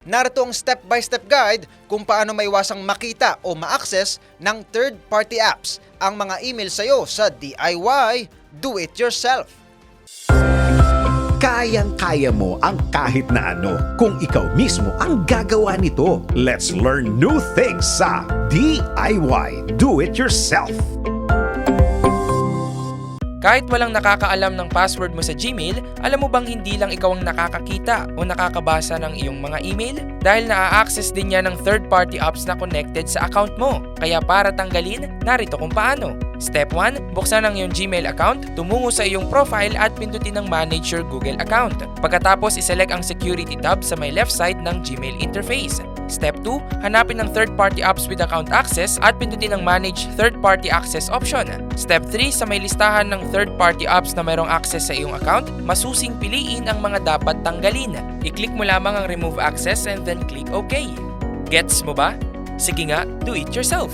Narito ang step-by-step guide kung paano maiwasang makita o ma-access ng third-party apps ang mga email sa'yo sa DIY Do-It-Yourself. Kayang-kaya mo ang kahit na ano kung ikaw mismo ang gagawa nito. Let's learn new things sa DIY Do It Yourself. Kahit walang nakakaalam ng password mo sa Gmail, alam mo bang hindi lang ikaw ang nakakakita o nakakabasa ng iyong mga email? Dahil naa-access din yan ng third-party apps na connected sa account mo. Kaya para tanggalin, narito kung paano. Step 1, buksan ang iyong Gmail account, tumungo sa iyong profile at pindutin ang Manage your Google account. Pagkatapos, iselect ang Security tab sa may left side ng Gmail interface. Step 2, hanapin ang third-party apps with account access at pindutin ang Manage Third-Party Access option. Step 3, sa may listahan ng third-party apps na mayroong access sa iyong account, masusing piliin ang mga dapat tanggalin. I-click mo lamang ang Remove Access and then click OK. Gets mo ba? Sige nga, do it yourself!